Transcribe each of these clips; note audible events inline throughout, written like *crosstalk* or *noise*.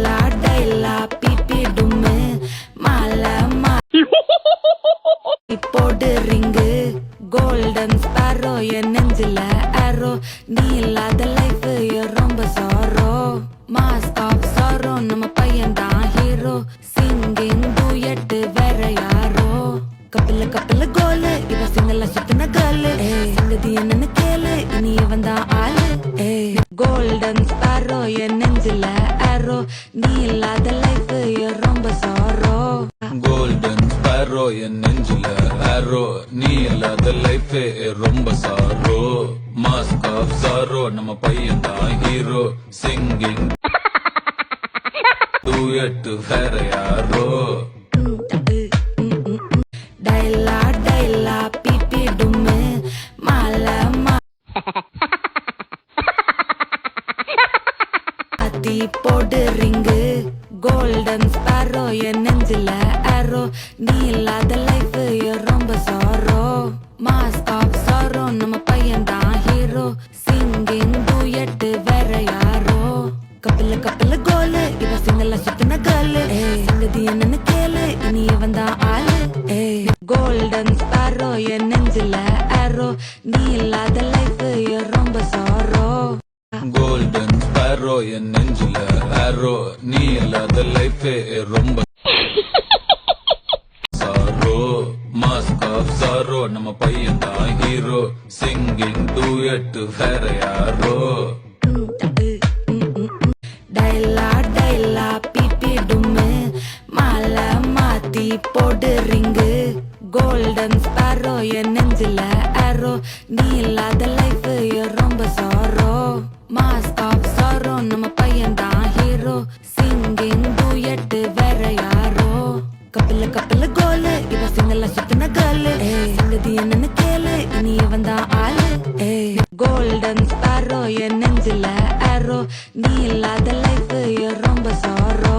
டைலா டைலா பிப்பிடுமு மாலை மாலை போடு ரிங்கு கோல்டன் ஸ்பாரோ என் நெஞ்சில ஆரோ நீ இல்லாத லைஃப் ரொம்ப சாரோ மாஸ் ஆஃப் சாரோ நம்ம பையன் தான் ஹீரோ சிங்கிங் டூயட் வேற யாரோ கப்பல கப்பல கோல் இவ சிங்கல சுத்தின ஆளு இனி இவன் ஆளு. ஏய் கோல்டன் ஸ்பாரோ என் நெஞ்சில ஆரோ நீ இல்லாத லைஃப் ரொம்ப சாரோ கோல்டன் ஸ்பாரோ என் நெஞ்சில ஆரோ நீ இல்லாத லைஃப் ரொம்ப சாரோ மாஸ்க் ஆஃப் சாரோ நம்ம பையன் தான் ஹீரோ சிங்கிங் டூ *laughs* எட்டு வேற யாரோ. போடு ரிங்கு. கோல்டன் ஸ்பாரோ என் நெஞ்சில ஆரோ நீ இல்லாத லைஃப் ரொம்ப சாரோ மாஸ்க் ஆஃப் சாரோ நம்ம பையன் தான் ஹீரோ சிங்கிங் டூயட் வேற யாரோ. கப்பல கப்பல கோலு இவ சிங்கல சுத்தின கேளு சங்கதி என்னன்னு கேளு. இனி இவன் தான் ஆளு கோல்டன் ஸ்பாரோ என் நெஞ்சில ஆரோ நீ இல்லாத லைஃப் ரொம்ப சாரோ கோல்டன் ஸ்பாரோ என் சாரோ நீ இல்லாத லைஃபே ரொம்ப சாரோ மாஸ்க் ஆஃப் சாரோ நம்ம பையன் தான் ஹீரோ சிங்கிங் டூயட் வேற யாரோ. டைலா டைலா பிபி டும்மு மால மாத்தி போடு ரிங்கு. கோல்டன் ஸ்பாரோ என் நெஞ்சில ஆரோ நீ இல்லாத லைஃப் ரொம்ப சாரோ. மாஸ்க் நீ இல்லாத லைஃப் ரொம்ப சாரோ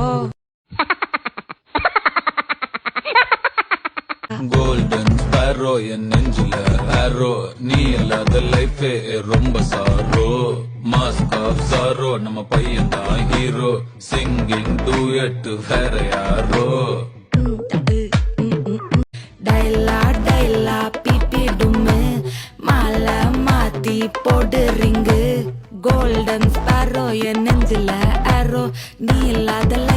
கோல்டன் ஸ்பாரோ என் நெஞ்சில ஆரோ நீ இல்லாத லைஃபே ரொம்ப சாரோ மாஸ்க் ஆஃப் சாரோ நம்ம பையன் தான் ஹீரோ சிங்கிங் டூயட் வேற யாரோ. டைலா டைலா பிபி டும்மு. மால மாத்தி போடு ரிங்கு. கோல்டன் ஸ்பாரோ என் நெஞ்சில அரோ நீ இல்லாதல்ல